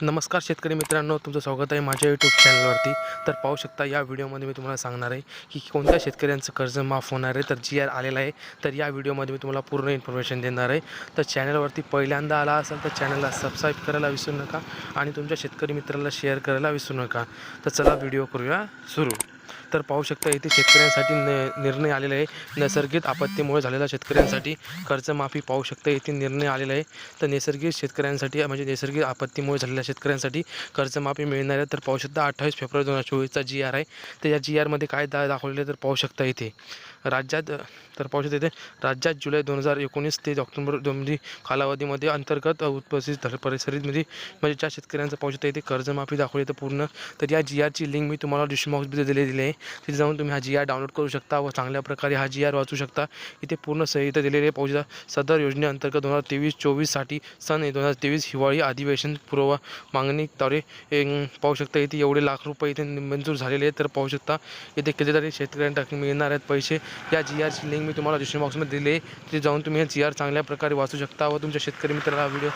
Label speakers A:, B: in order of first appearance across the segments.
A: नमस्कार शेतकरी मित्रांनो तुमचं स्वागत आहे माझ्या यूट्यूब चॅनलवरती तर पाहू शकता या व्हिडिओमध्ये मी तुम्हाला सांगणार आहे की कोणत्या शेतकऱ्यांचं कर्ज माफ होणार आहे. तर जी आर आलेला आहे तर या व्हिडिओमध्ये मी तुम्हाला पूर्ण इन्फॉर्मेशन देणार आहे. तर चॅनलवरती पहिल्यांदा आला असाल तर चॅनलला सबस्क्राईब करायला विसरू नका आणि तुमच्या शेतकरी मित्राला शेअर करायला विसरू नका. तर चला व्हिडिओ करूया सुरू. तर पाहू शकता इथे शेतकऱ्यांसाठी न निर्णय आलेला आहे. नैसर्गिक आपत्तीमुळे झालेल्या शेतकऱ्यांसाठी कर्जमाफी पाहू शकता इथे निर्णय आलेला आहे. तर नैसर्गिक शेतकऱ्यांसाठी म्हणजे नैसर्गिक आपत्तीमुळे झालेल्या शेतकऱ्यांसाठी कर्जमाफी मिळणार आहे. तर पाहू शकता अठ्ठावीस फेब्रुवारी दोन हजार चोवीसचा जी आर आहे. तर या जी आरमध्ये काय दा दाखवलेलं तर पाहू शकता इथे. राज्यात तर पाहू शकता इथे राज्यात जुलै दोन हजार एकोणीस ते ऑक्टोबर दोन कालावधीमध्ये अंतर्गत उत्पस्थित परिसरीमध्ये म्हणजे ज्या शेतकऱ्यांचं पाहू शकता इथे कर्जमाफी दाखवली तर पूर्ण तर या जी आरची लिंक मी तुम्हाला डिस्क्रिप्शन बॉक्समध्ये दिली दिली आहे. तिथे जाऊन तुम्ही हा जी आर डाउनलोड करू शकता व चांगल्या प्रकारे हा जी आर वाचू शकता. इथे पूर्ण सही दिलेली दिलेले आहे. पाहू शकता सदर योजनेअंतर्गत दोन हजार तेवीस चोवीससाठी सन दोन हजार तेवीस हिवाळी अधिवेशन पुरवा मागणीद्वारे पाहू शकता इथे एवढे लाख रुपये इथे मंजूर झालेले आहेत. तर पाहू शकता इथे कितीतरी शेतकऱ्यांना मिळणार आहेत पैसे. या जी आरची लिंक मी तुम्हाला डिस्क्रिप्शन बॉक्समध्ये दिली. तिथे जाऊन तुम्ही हे जी आर चांगल्या प्रकारे वाचू शकता व तुमच्या शेतकरी मित्राला व्हिडिओ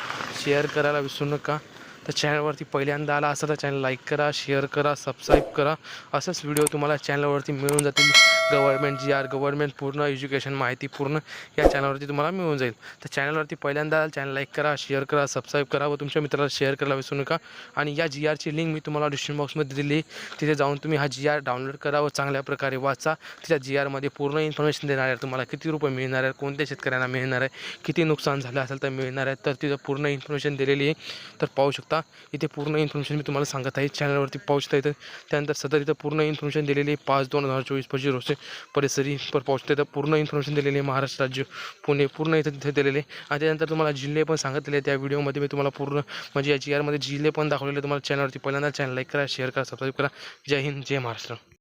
A: शेअर करायला विसरू नका. तर चॅनलवरती पहिल्यांदा आला असा तर चॅनल लाईक करा शेअर करा सबस्क्राईब करा. असंच व्हिडिओ तुम्हाला चॅनलवरती मिळून जातील. गव्हर्नमेंट जी आर गव्हर्नमेंट पूर्ण एज्युकेशन माहिती पूर्ण या चॅनलवरती तुम्हाला मिळून जाईल. तर चॅनलवरती पहिल्यांदा चॅनल लाईक करा शेअर करा सबस्क्राईब करा व तुमच्या मित्राला शेअर करायला विसरू नका. आणि या जी आरची लिंक मी तुम्हाला डिस्क्रिप्शन बॉक्समध्ये दिली. तिथे जाऊन तुम्ही हा जी आर डाउनलोड करा व चांगल्या प्रकारे वाचा. तिच्या जी आरमध्ये पूर्ण इन्फॉर्मेशन देणार आहे. तुम्हाला किती रुपये मिळणार आहे कोणत्या शेतकऱ्यांना मिळणार आहे किती नुकसान झालं असेल तर मिळणार आहे. तर तिथं पूर्ण इन्फॉर्मेशन दिलेली आहे. तर पाहू शकता इथे पूर्ण इन्फॉर्मेशन मी तुम्हाला सांगत आहे. चॅनलवरती पाहू शकता इथं. त्यानंतर सदर इथं पूर्ण इन्फॉर्मेशन दिलेली आहे. पाच दोन हजार चोवीस पच्चीस रोजचे परिसरी पर पोहोचते. तर पूर्ण इन्फॉर्मेशन दिलेली आहे महाराष्ट्र राज्य पुणे पूर्ण इथं तिथे दिलेले आहे. आणि त्यानंतर तुम्हाला जिल्हे पण सांगितलेले दिले त्या व्हिडिओमध्ये मी तुम्हाला पूर्ण म्हणजे याची जी आरमध्ये जिल्हे पण दाखवलेले तुम्हाला चॅनलवरती पहिल्यांदा चॅनल लाईक करा शेअर करा सबस्क्राईब करा. जय हिंद जय महाराष्ट्र.